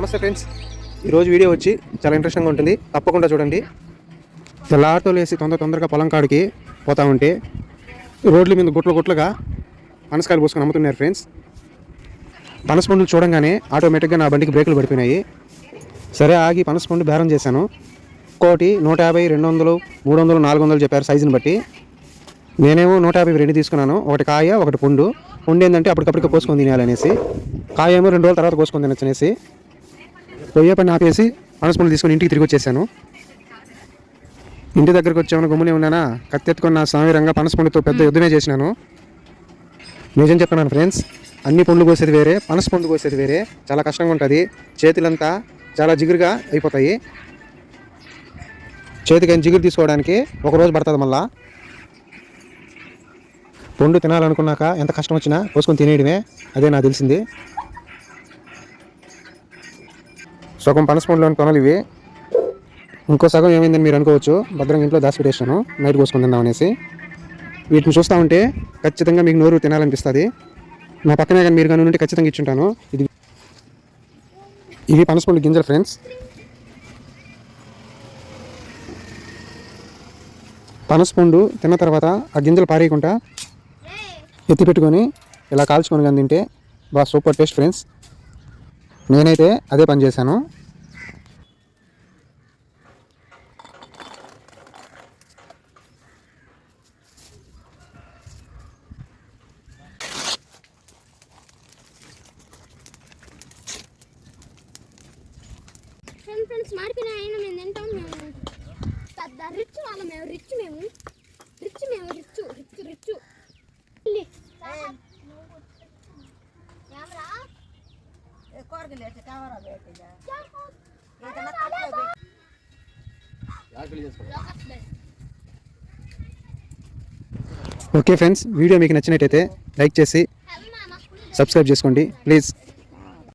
నమస్తే ఫ్రెండ్స్. ఈరోజు వీడియో వచ్చి చాలా ఇంట్రెస్టింగ్గా ఉంటుంది. తప్పకుండా చూడండి. ఇలా ఆటోలు వేసి తొందర తొందరగా పొలం కాడికి పోతా ఉంటే రోడ్ల మీద గుట్ల గుట్లుగా పనసకాయలు పోసుకొని అమ్ముతున్నారు ఫ్రెండ్స్. పనస పండులు చూడంగానే ఆటోమేటిక్గా నా బండికి బ్రేకులు పడిపోయినాయి. సరే ఆగి పనస పండు బేరం చేశాను. ఒక్కోటి నూట యాభై రెండు వందలు మూడు వందలు నాలుగు వందలు చెప్పారు సైజుని బట్టి. నేనేమో నూట యాభై రెండు తీసుకున్నాను. ఒకటి కాయ ఒకటి పుండు. పుండు ఏంటంటే అప్పటికప్పటికి పోసుకొని తినేయాలనేసి. కాయ ఏమో రెండు రోజుల తర్వాత కోసుకొని తినచ్చనేసి. పొయ్యే పని ఆపేసి పనసపండు తీసుకొని ఇంటికి తిరిగి వచ్చేసాను. ఇంటి దగ్గరకు వచ్చామని గమ్మునే ఉన్నానా? కత్తెత్తుకొని నా సామిరంగా పనసపండుతో పెద్ద యుద్ధమే చేసినాను. నిజం చెప్తున్నాను ఫ్రెండ్స్ అన్ని పండ్లు కోసేది వేరే పనస పండు కోసేది వేరే. చాలా కష్టంగా ఉంటుంది. చేతులంతా చాలా జిగురుగా అయిపోతాయి. చేతికి జిగురు తీసుకోవడానికి ఒక రోజు పడుతుంది మళ్ళా. పండు తినాలనుకున్నాక ఎంత కష్టం వచ్చినా పోసుకొని తినేయడమే అదే నాకు తెలిసింది. సగం పనస పండులోని కొనలు ఇవి. ఇంకో సగం ఏమైందని మీరు అనుకోవచ్చు. భద్రంగా ఇంట్లో దాచిపెట్టేసాను నైట్ కోసుకుందాం అనేసి. వీటిని చూస్తూ ఉంటే ఖచ్చితంగా మీకు నోరు తినాలనిపిస్తుంది. నా పక్కనే కానీ మీరు కానీ ఉంటే ఖచ్చితంగా ఇచ్చుంటాను. ఇది ఇవి పనసపండు గింజలు ఫ్రెండ్స్. పనసపండు తిన్న తర్వాత ఆ గింజలు పారేయకుండా ఎత్తి పెట్టుకొని ఇలా కాల్చుకొని కానీ తింటే బాగా సూపర్ టేస్ట్ ఫ్రెండ్స్. నేనైతే అదే పని చేశాను. ఫ్రెండ్ ఫ్రెండ్స్ మేము తింటాం మేము పెద్ద రిచ్ వాళ్ళం మేము రిచ్ మేము. రిచ్ మేము rich rich rich okay friends video మీకు నచ్చినట్టయితే లైక్ చేసి సబ్స్క్రైబ్ చేసుకోండి. ప్లీజ్.